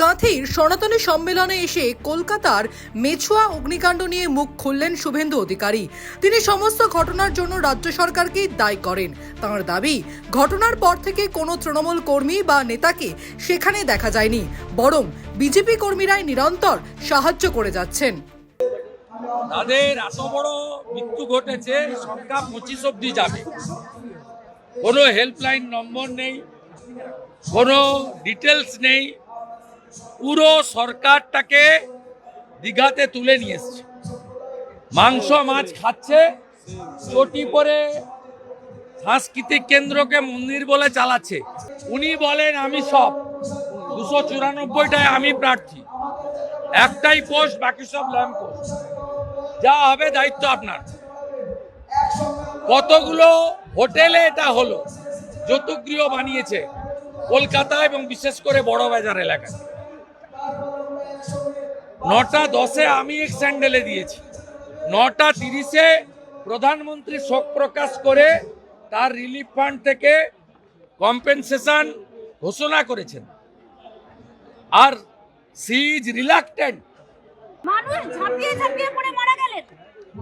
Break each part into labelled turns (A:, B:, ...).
A: কাঁথির সনাতনী সম্মেলনে এসে কলকাতার মেছুয়া অগ্নিকাণ্ড নিয়ে মুখ খুললেন শুভেন্দু অধিকারী। তিনি সমস্ত ঘটনার জন্য রাজ্য সরকারকেই দায়ী করেন। তাঁর দাবি, ঘটনার পর থেকে কোনো তৃণমূল কর্মী বা নেতাকে সেখানে দেখা যায়নি, বরং বিজেপি কর্মীরাই নিরন্তর সাহায্য করে যাচ্ছেন।
B: তাদের এত বড় মৃত্যু ঘটেছে, সংখ্যা পঁচিশ অব্দি যাবে। কোনো হেল্পলাইন নম্বর নেই, কোনো ডিটেলস নেই। পুরো সরকারটাকে দীঘাতে তুলে নিয়ে মাংস, মাছ খাচ্ছে, চটি পরে সাংস্কৃতিক কেন্দ্রকে মন্দির বলে চালাচ্ছে। উনি বলেন, আমি সব। দুশো চুরানব্বইটায় আমি প্রার্থী। একটাই পোস্ট, বাকি সব ল্যাম্প পোস্ট। যা হবে দায়িত্ব আপনার। কতগুলো হোটেলে এটা হলো? যৌতুগৃহ বানিয়েছে কলকাতা এবং বিশেষ করে বড় বাজার এলাকায়। নটা দশে আমি এক স্যান্ডেলে দিয়েছি। নটা তিরিশে প্রধানমন্ত্রী শোক প্রকাশ করে তার রিলিফ ফান্ড থেকে কম্পেনসেশন ঘোষণা করেছেন। আর সি ইজ রিলাক্টেন্ট।
C: মানুষ ঝাঁপিয়ে ঝাঁপিয়ে পড়ে মারা গেলেন।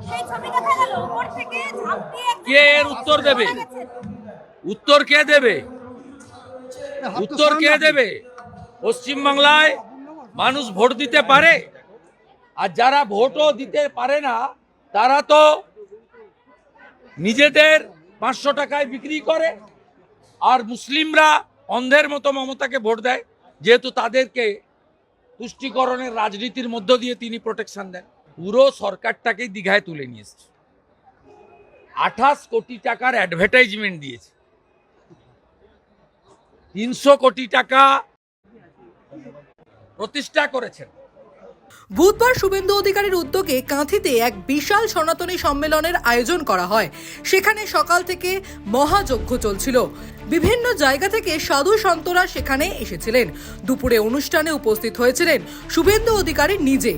C: সেই ছবি দেখা গেল উপর থেকে ঝাঁপিয়ে একজন
B: কে এর উত্তর দেবে? উত্তর কে দেবে? উত্তর কে দেবে? পশ্চিমবাংলায় মানুষ ভোট দিতে পারে। আর যারা ভোটও দিতে পারে না, তারা তো নিজেদের পাঁচশো টাকায় বিক্রি করে, আর মুসলিমরা অন্ধের মতো মমতাকে ভোট দেয়, যেহেতু তাদেরকে তুষ্টিকরণের রাজনীতির মধ্য দিয়ে তিনি প্রোটেকশন দেন। পুরো সরকারটাকেই দীঘায় তুলে নিয়ে এসছে। আঠাশ কোটি টাকার অ্যাডভার্টাইজমেন্ট দিয়েছে। তিনশো কোটি টাকা প্রতিষ্ঠা করেছেন।
A: বুধবার শুভেন্দু অধিকারীর উদ্যোগে কাঁথিতে এক বিশাল সনাতনী সম্মেলনের আয়োজন করা হয়। সেখানে সকাল থেকে মহাযজ্ঞ চলছিল। বিভিন্ন জায়গা থেকে সাধু সন্তরা সেখানে এসেছিলেন। দুপুরে অনুষ্ঠানে উপস্থিত হয়েছিলেন শুভেন্দু অধিকারী নিজে।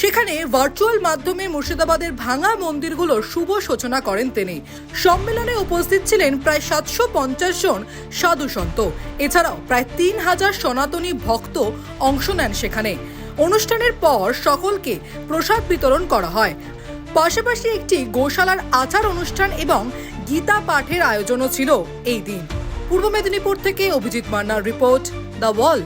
A: সেখানে ভার্চুয়াল মাধ্যমে মুর্শিদাবাদের ভাঙা মন্দিরগুলোর শুভ সূচনা করেন তিনি। সম্মেলনে উপস্থিত ছিলেন প্রায় সাতশো পঞ্চাশ জন সাধু সন্ত। এছাড়াও প্রায় তিন হাজার সনাতনী ভক্ত অংশ নেন সেখানে। অনুষ্ঠানের পর সকলকে প্রসাদ বিতরণ করা হয়। পাশাপাশি একটি গোশালার আচার অনুষ্ঠান এবং গীতা পাঠের আয়োজনও ছিল এই দিন। পূর্ব মেদিনীপুর থেকে অভিজিৎ মান্নার রিপোর্ট, দ্য ওয়াল